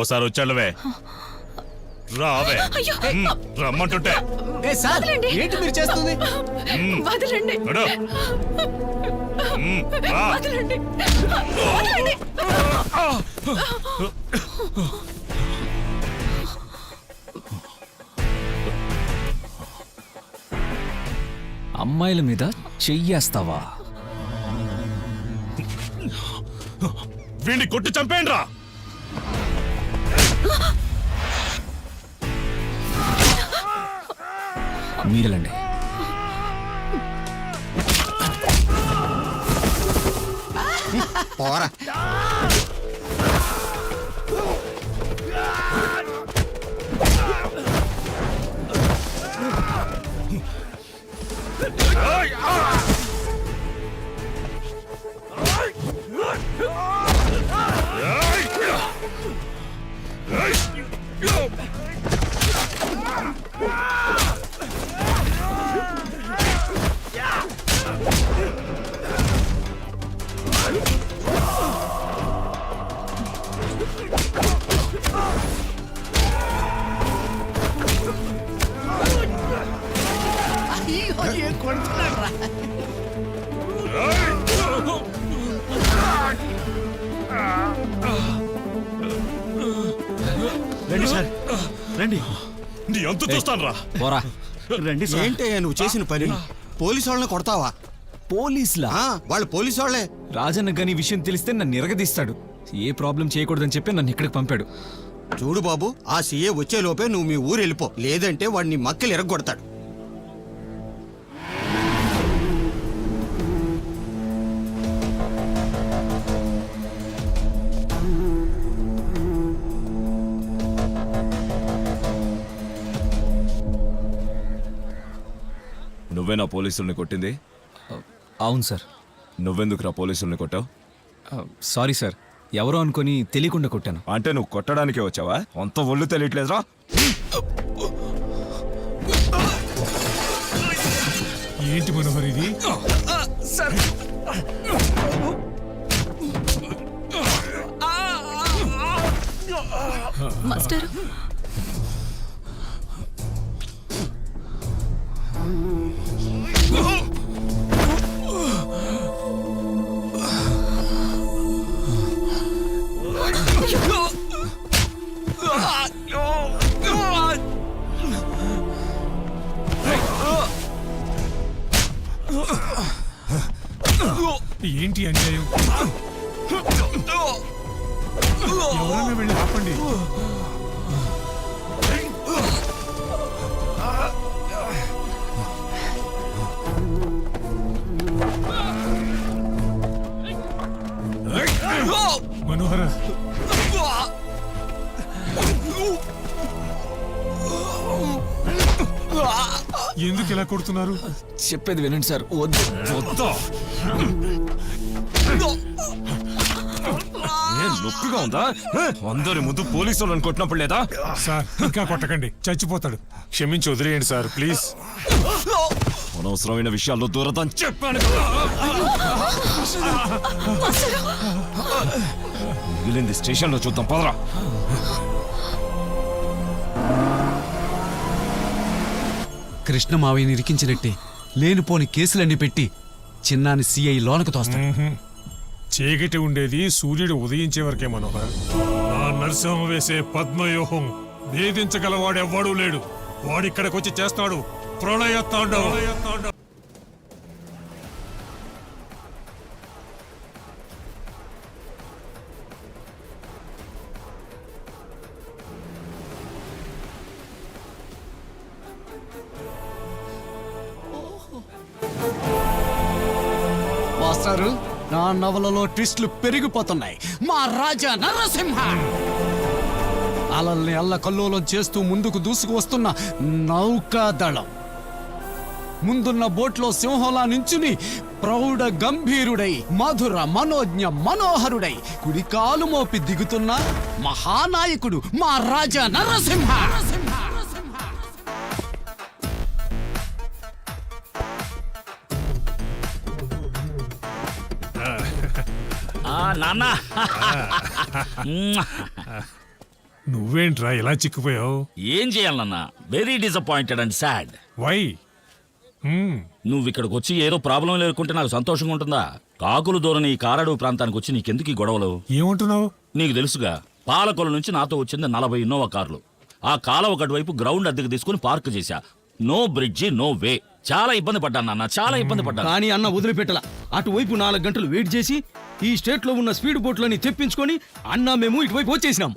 ఓసారి వచ్చాడువే రావే. ఉమ్, రమ్మంటుంటే. ఏ సార్ ఏంటి మీరు చేస్తుంది? వదలండి. నడు. ఉమ్, రా. వదలండి. వదలండి. అమ్మాయిల మీద చెయ్యేస్తావా? వీడిని కొట్టి చంపేయండి రా మీరెళ్ళండి. పోరా. రండి. నీ అంతు చూస్తాను రా పోరా. రండి సార్. ఏంటయ్యా నువ్వు చేసిన పని? పోలీసు వాళ్ళని కొడతావా? పోలీసులా? ఆ, వాళ్ళు పోలీసు వాళ్ళే రాజన్న గని విషయం తెలిస్తే నన్ను నిరగదీస్తాడు ఏ ప్రాబ్లం చేయకూడదని చెప్పి నన్ను ఇక్కడికి పంపాడు. చూడు బాబు ఆ సీఏ వచ్చే లోపే నువ్వు మీ ఊరు వెళ్ళిపో లేదంటే వాడిని మక్కలు ఎరగొడతాడు. నువ్వేనా పోలీసుల్ని కొట్టింది? అవును సార్. నువ్వెందుకురా పోలీసుల్ని కొట్టావు? Sorry sir. ఎవరో అనుకొని తెలియకుండా కొట్టాను. అంటే నువ్వు కొట్టడానికే వచ్చావా? అంత ఒళ్ళు తెలియట్లేదురా. ఏంటి మనోహర్ ఇది? మాస్టర్ ఏంటి అన్యాయం? ఎవరన్నా వెళ్ళి ఆపండి. మనోహర ఎందుకు ఇలా కొడుతున్నారు? చెప్పేది వినండి సార్ వద్దు. వద్దా? ఏ నొప్పిగా ఉందా? అందరి ముందు పోలీసులను కొట్టినప్పుడు లేదా? సార్ ఇంకా కొట్టకండి. చచ్చిపోతాడు. క్షమించి వదిలేయండి సార్ ప్లీజ్. అనవసరమైన విషయాల్లో దూరదని చెప్పాను కదా. మిగిలింది స్టేషన్లో చూద్దాం పదరా. కృష్ణ మావయ్యని ఇరికించినట్టే లేనిపోని కేసులన్నీ పెట్టి చిన్నాని సిఐ లోనకు తోస్తాడు. చీకటి ఉండేది సూర్యుడు ఉదయించే వరకే మనోహర్. ఆ నరసింహం వేసే పద్మవ్యూహం భేదించగలవాడెవ్వడూ లేడు. వాడిక్కడికి వచ్చి చేస్తాడు. ప్రళయ తాండవం. మాస్టారు నా నవలలో ట్విస్టులు పెరిగిపోతున్నాయి. మా రాజా నరసింహ! అలల్ని అల్ల కల్లోలం చేస్తూ ముందుకు దూసుకు వస్తున్న నౌకాదళం. ముందున్న బోట్లో సింహంలా నించుని ప్రౌఢ గంభీరుడై మధుర మనోజ్ఞ మనోహరుడై కుడికాలు మోపి దిగుతున్న మహానాయకుడు మా రాజా నరసింహ! నాన్న. నువ్వేంట్రా ఇలా చిక్కిపోయావు? ఏం చేయాలన్నా very disappointed and sad why నువ్వు ఇక్కడికి వచ్చి ఏదో ప్రాబ్లం లేకుంటే నాకు సంతోషంగా ఉంటుందా? కాకులు దూరని ఈ కారడు ప్రాంతానికి వచ్చి నీకెందుకు ఈ గొడవలు? ఏమంటున్నావు? నీకు తెలుసుగా పాలకొల నుంచి నాతో వచ్చింది నలభై ఇన్నోవా కార్లు. ఆ కాల ఒకటి వైపు గ్రౌండ్ అద్దెకు తీసుకుని పార్క్ చేశా. నో బ్రిడ్జి నో వే చాలా ఇబ్బంది పడ్డాను నాన్న చాలా ఇబ్బంది పడ్డాను. కానీ అన్న వదిలిపెట్టల. అటువైపు నాలుగు గంటలు వెయిట్ చేసి ఈ స్టేట్లో ఉన్న స్పీడ్ బోట్లని తెప్పించుకొని అన్న మేము ఇటువైపు వచ్చేసినాం.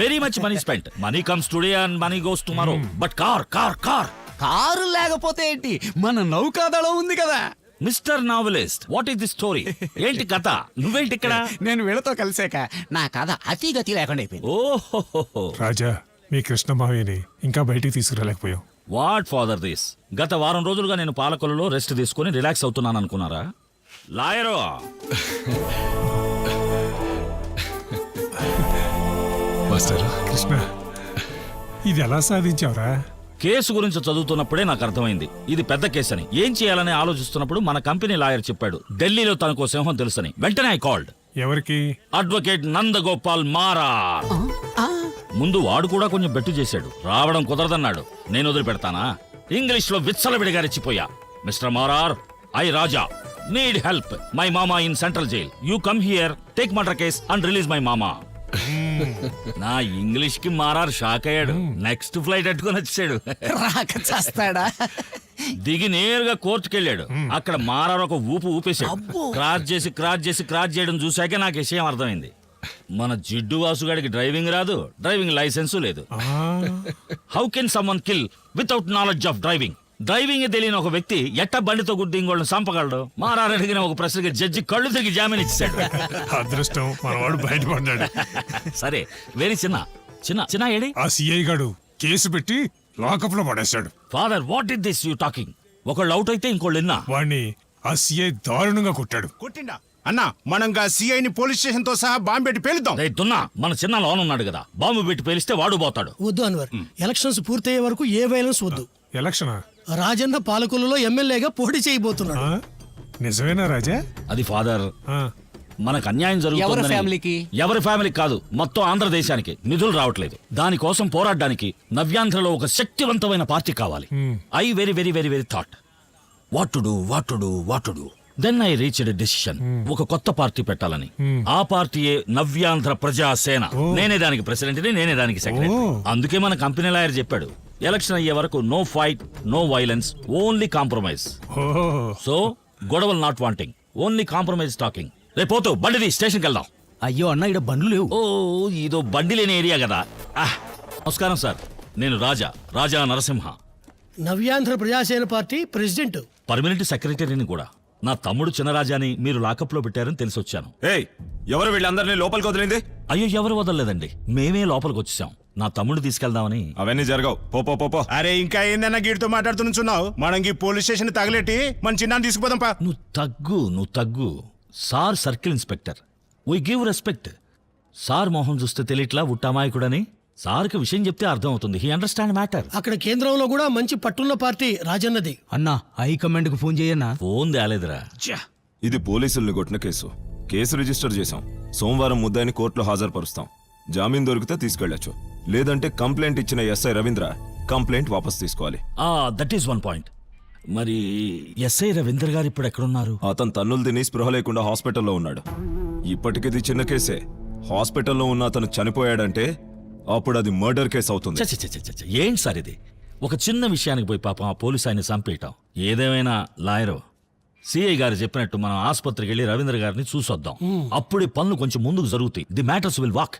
Very much money spent money comes today and money goes tomorrow but car car car car లేకపోతే ఏంటి? మన నౌకాదళం ఉంది కదా. Mister novelist what is the story ఏంటి కథ? నువ్వేంటి ఇక్కడ? నేను వీళ్ళతో కలిసాక నా కథ అతిగతి లేకుండా అయిపోయింది. ఓహో రాజా మీ కృష్ణమావిని ఇంకా బయటికి తీసుకురాలేకపోయావు. వాట్ ఫాదర్ దిస్ గత వారం రోజులుగా నేను పాలకొలలో రెస్ట్ తీసుకుని రిలాక్స్ అవుతున్నాను అనుకున్నారా లాయరో. మాస్టర్ కృష్ణ ఇది ఎలా సాధించావురా? కేసు గురించి చదువుతున్నప్పుడే నాకు అర్థమైంది. ఇది పెద్ద కేసు అని ఏం చేయాలని ఆలోచిస్తున్నప్పుడు మన కంపెనీ లాయర్ చెప్పాడు ఢిల్లీలో తనకో సింహం తెలుసని. వెంటనే ఐ కాల్డ్. ఎవరికి? అడ్వకేట్ నందగోపాల్ మారా. ముందు వాడు కూడా కొంచెం బెట్టు చేశాడు. రావడం కుదరదన్నాడు. నేను వదిలిపెడతానా? ఇంగ్లీష్లో విచ్చలవిడిగా రెచ్చిపోయా. Mister Marar I Raja. Need help my mama in central jail you come here take murder case and release my mama నా ఇంగ్లీష్కి మారార్ షాక్ అయ్యాడు. నెక్స్ట్ ఫ్లైట్ అట్టుకొని వచ్చాడు. రాక చేస్తాడా? దిగి నేరుగా కోర్టుకి వెళ్ళాడు అక్కడ మారారు ఒక ఊపు ఊపేశాడు. క్రాస్ చేసి క్రాస్ చేసి క్రాస్ చేయడం చూశాకే నాకు విషయం అర్థమైంది. మన జిడ్డు వాసుగాడికి డ్రైవింగ్ రాదు డ్రైవింగ్ లైసెన్సు లేదు. How can someone kill without knowledge of driving driving తెలియని ఒక వ్యక్తి ఎట్ట బండితో గుద్ది ఇంకోళ్ళని చంపగలడు? మారారు అడిగిన ఒక ప్రశ్నకి జడ్జి కళ్ళు తిరిగి జామీన్ ఇచ్చాడు అదృష్టం మనవాడు బయటపడ్డాడు. సరే వెరీ చిన్న చిన్న చిన్న ఏడి? ఆ సిఐ గాడు కేసు పెట్టి లాకప్లో పడేశాడు. Father what is this you talking ఒకళ్ళు అవుట్ అయితే ఇంకోళ్ళు విన్నా వాణ్ణి ఆ సిఐ దారుణంగా కొట్టాడు. కొట్టిండా? అన్నా మనం సిఐని పోలీస్ స్టేషన్తో సహా బాంబు పెట్టి పేలుద్దాం దున్నా మన చిన్న లోన్ ఉన్నాడు కదా బాంబు పెట్టి పేలిస్తే వాడు పోతాడు. వద్దు అన్వర్ ఎలక్షన్స్ పూర్తయ్యే వరకు ఏ వైలెన్స్ వద్దు. ఎలక్షనా? రాజన్న పాలకులలో ఎమ్మెల్యేగా పోటీ చేయబోతున్నాడు. ఆ? నిజమేనా రాజా? అది ఫాదర్. ఆ. మనకు అన్యాయం జరుగుతుంది ఎవరి ఫ్యామిలీకి? ఎవరి ఫ్యామిలీకి కాదు మొత్తం ఆంధ్రదేశానికి నిధులు రావట్లేదు. దానికోసం పోరాడడానికి నవ్యాంధ్రలో ఒక శక్తివంతమైన పార్టీ కావాలి. I very very very very thought. What to do what to do what to do then I reach decision ఒక కొత్త పార్టీ పెట్టాలని. ఆ పార్టీయే నవ్యాంధ్ర ప్రజాసేన. నేనే దానికి ప్రెసిడెంట్ నేనే దానికి సెక్రటరీ. అందుకే మన కంపెనీ లాయర్ చెప్పాడు. ఎలక్షన్ అయ్యే వరకు no fight no violence only compromise. So గొడవలు not wanting only compromise talking. రేపు పోతూ బండిది స్టేషన్కి వెళ్దాం. అయ్యో అన్న ఇక్కడ బండ్లు లేవు. ఓ ఇదో బండి లేని ఏరియా కదా. ఆహ్. నమస్కారం సార్. నేను Raja Raja Narasimha. Navyandhra Prajasena party president. Permanent సెక్రటరీని కూడా. నా తమ్ముడు చిన్నరాజాని మీరు లాకప్లో పెట్టారని తెలిసి వచ్చాను ఏయ్ ఎవరు వీళ్ళందరినీ లోపలికి వదిలింది? అయ్యో ఎవరు వదలలేదండి. మేమే లోపలికి వచ్చేసాం నా తమ్ముడు తీసుకెళ్దామని. అవన్నీ జరగవు. పో పో పో పో. అరే ఇంకా ఏందన్నా గీడితో మాట్లాడుతున్నావు మనం ఈ పోలీస్ స్టేషన్ తగలెట్టి మన చిన్నాన్ని తీసుకుపోదాం పా. నువ్వు తగ్గు నువ్వు తగ్గు. Sir circle inspector. We give respect sir మొహం చూస్తే తెలియట్లా ఉట్టమాయకుడని. సార్కి విషయం చెప్తే అర్థం అవుతుంది హీ అండర్స్టాండ్ మ్యాటర్ అక్కడ కేంద్రంలో కూడా మంచి పట్టున్న పార్టీ రాజన్నది. అన్న హైకమాండ్కు ఫోన్ చేయన్నా? ఫోన్ తేలేదురా. ఇది పోలీసుల్ని కొట్టిన కేసు. కేసు రిజిస్టర్ చేశాం. సోమవారం ముద్దాయిని కోర్టులో హాజరుపరుస్తాం. జామీన్ దొరికితే తీసుకెళ్ళొచ్చు లేదంటే కంప్లైంట్ ఇచ్చిన ఎస్ఐ రవీంద్ర కంప్లైంట్ వాపస్ తీసుకోవాలి. ఆ దట్ ఈస్ వన్ పాయింట్ మరి ఎస్ఐ రవీందర్ గారు ఇప్పుడు ఎక్కడున్నారు? అతను తన్నులు తిని స్పృహ లేకుండా హాస్పిటల్లో ఉన్నాడు. ఇప్పటికిది చిన్న కేసే. హాస్పిటల్లో ఉన్న అతను చనిపోయాడంటే అప్పుడు అది మర్డర్ కేసు అవుతుంది. ఏంటి సార్ ఇది? ఒక చిన్న విషయానికి పోయి పాపం ఆ పోలీస్ ఆయన చంపేయటం. ఏదేమైనా లాయరు సిఐ గారు చెప్పినట్టు మనం ఆసుపత్రికి వెళ్ళి రవీంద్ర గారిని చూసొద్దాం. అప్పుడే పనులు కొంచెం ముందుకు జరుగుతాయి. The matters will walk.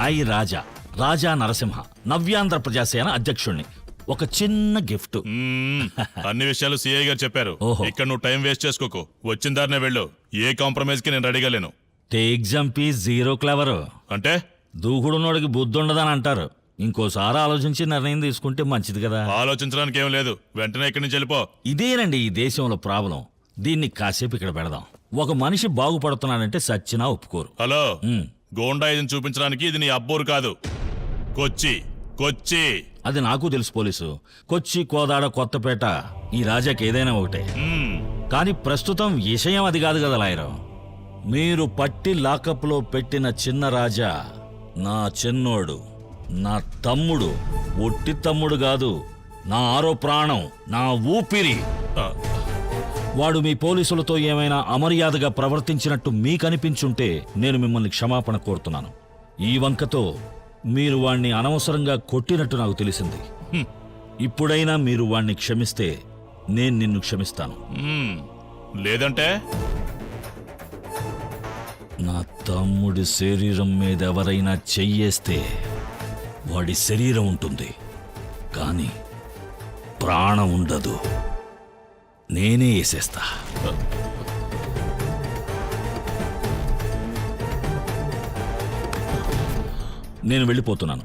I Raja Raja Narasimha Navyandhra Prajasena అధ్యక్షుణ్ణి. ఒక చిన్న గిఫ్ట్. మ్మ్. అన్ని విషయాలు సిఐ గారు చెప్పారు. ఓహో. ఇక్కడ నువ్వు టైం వేస్ట్ చేసుకోకు. వచ్చిన దారినే వెళ్ళు. ఏ కాంప్రమైజ్కి నేను రెడీగా లేను. Take jumpy zero clever. అంటే? దూకుడున్నోడికి బుద్ధి ఉండదని అంటారు. ఇంకోసారి ఆలోచించి నిర్ణయం తీసుకుంటే మంచిది కదా. ఆలోచించడానికి ఏం లేదు. వెంటనే ఇక్కడి నుంచి వెళ్ళిపో. ఇదేనండి ఈ దేశంలో ప్రాబ్లం. దీన్ని కాసేపు ఇక్కడ పెడదాం. ఒక మనిషి బాగుపడుతున్నాడంటే సచ్చినా ఒప్పుకోరు. హలో. గోండాయిజం చూపించడానికి ఇది నీ అబ్బోరు కాదు. కొచ్చి కొచ్చి. అది నాకు తెలుసు పోలీసు. కొచ్చి కోదాడ కొత్తపేట ఈ రాజాకి ఏదైనా ఒకటే. కానీ ప్రస్తుతం విషయం అది కాదు కదా లాయరు. మీరు పట్టి లాకప్లో పెట్టిన చిన్న రాజా నా చిన్నోడు నా తమ్ముడు. ఒట్టి తమ్ముడు కాదు నా ఆరో ప్రాణం నా ఊపిరి. వాడు మీ పోలీసులతో ఏమైనా అమర్యాదగా ప్రవర్తించినట్టు మీకనిపించుంటే నేను మిమ్మల్ని క్షమాపణ కోరుతున్నాను. ఈ వంకతో మీరు వాణ్ణి అనవసరంగా కొట్టినట్టు నాకు తెలిసింది. ఇప్పుడైనా మీరు వాణ్ణి క్షమిస్తే నేను నిన్ను క్షమిస్తాను. లేదంటే? నా తమ్ముడి శరీరం మీద ఎవరైనా చెయ్యేస్తే వాడి శరీరం ఉంటుంది. కానీ ప్రాణం ఉండదు. నేనే వేసేస్తా. నేను వెళ్ళిపోతున్నాను.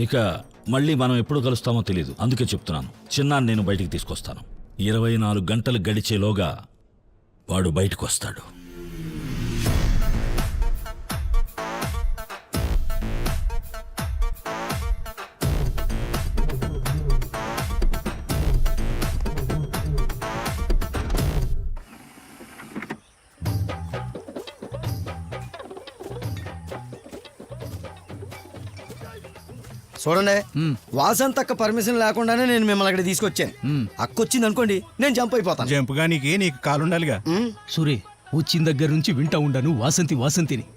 ఇక మళ్ళీ మనం ఎప్పుడు కలుస్తామో తెలియదు అందుకే చెప్తున్నాను. చిన్నాన్ని నేను బయటికి తీసుకొస్తాను. ఇరవై నాలుగు గంటలు గడిచేలోగా వాడు బయటకు వస్తాడు చూడండి. వాసంతక్క పర్మిషన్ లేకుండానే నేను మిమ్మల్ని అక్కడ తీసుకొచ్చాను. అక్క వచ్చింది అనుకోండి నేను జంప్ అయిపోతాను. జంపుగా నీకే నీకు కాలుండాలిగా సూరి వచ్చిన దగ్గర నుంచి వింటా ఉండాను వాసంతి వాసంతిని.